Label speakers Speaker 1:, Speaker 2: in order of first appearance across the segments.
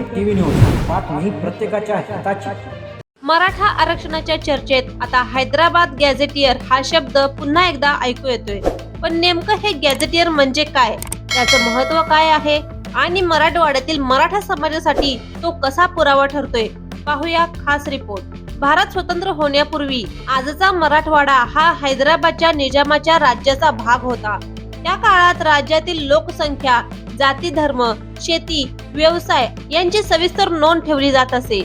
Speaker 1: TV news बातमी प्रत्येकाच्या हिताची.
Speaker 2: मराठा आरक्षणाच्या चर्चेत आता हैदराबाद गॅझेटियर हा शब्द पुन्हा एकदा ऐकू येतोय. पण नेमकं हे गॅझेटियर म्हणजे काय? त्याचं महत्त्व काय आहे? आणि मराठवाड्यातील मराठा समाजासाठी तो कसा पुरावा ठरतोय? पाहूया खास रिपोर्ट. भारत स्वतंत्र होण्यापूर्वी आजचा मराठवाडा हा हैदराबादच्या निजामाच्या राज्याचा भाग होता. त्या काळात राज्यातील लोकसंख्या जाती धर्म शेती व्यवसाय यांची सविस्तर नोंद ठेवली जात असे.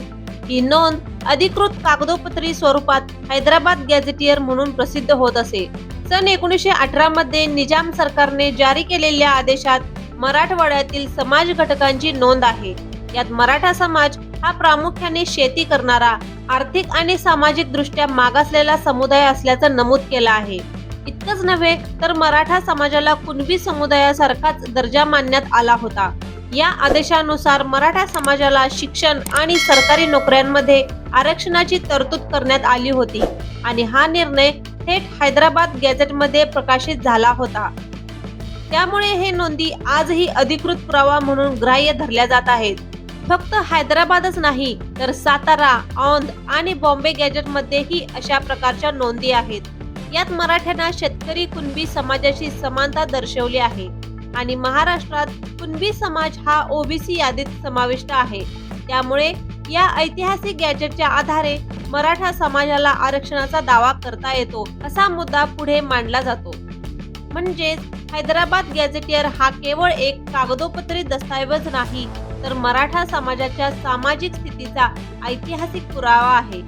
Speaker 2: ही नोंद अधिकृत कागदोपत्री स्वरूपात हैदराबाद गॅझेटियर म्हणून प्रसिद्ध होत असे. सन एकोणीसशे अठरा मध्ये निजाम सरकारने जारी केलेल्या आदेशात मराठवाड्यातील समाज घटकांची नोंद आहे. यात मराठा समाज हा प्रामुख्याने शेती करणारा आर्थिक आणि सामाजिक दृष्ट्या मागासलेला समुदाय असल्याचं नमूद केलं आहे. इतकंच नव्हे तर मराठा समाजाला कुणबी समुदायासारखाच दर्जा मानण्यात आला होता. या आदेशानुसार मराठा समाजाला शिक्षण आणि सरकारी नोकऱ्यांमध्ये आरक्षणाची तरतूद करण्यात आली होती. आणि हा निर्णय थेट हैदराबाद गॅझेटमध्ये प्रकाशित झाला होता. त्यामुळे हे नोंदी आजही अधिकृत पुरावा म्हणून ग्राह्य धरल्या जात आहेत. फक्त हैदराबादच नाही तर सातारा औंध आणि बॉम्बे गॅजेटमध्येही अशा प्रकारच्या नोंदी आहेत. यात मराठ्यांना शेतकरी कुणबी समाजाशी समानता दर्शवली आहे. आणि महाराष्ट्रात कुणबी समाज हा ओबीसी यादीत समाविष्ट आहे. त्यामुळे या ऐतिहासिक गॅजेटच्या आधारे मराठा समाजाला आरक्षणाचा दावा करता येतो असा मुद्दा पुढे मांडला जातो. म्हणजेच हैदराबाद गॅझेटियर हा केवळ एक कागदोपत्री दस्तऐवज नाही तर मराठा समाजाच्या सामाजिक स्थितीचा ऐतिहासिक पुरावा आहे.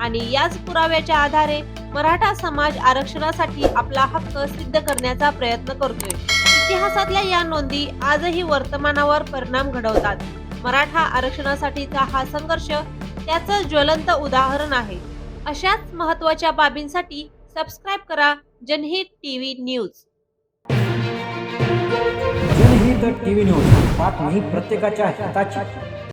Speaker 2: आणि याच पुराव्याच्या आधारे मराठा समाज आरक्षणासाठी आपला हक्क सिद्ध करण्याचा प्रयत्न करतोय. इतिहासातल्या या नोंदी आजही वर्तमानावर परिणाम घडवतात. मराठा आरक्षणासाठीचा हा संघर्ष त्याचं ज्वलंत उदाहरण आहे. अशाच महत्त्वाच्या बाबींसाठी सबस्क्राईब करा Janhit TV news.
Speaker 1: Janhit TV news बातमी प्रत्येकाच्या हिताची.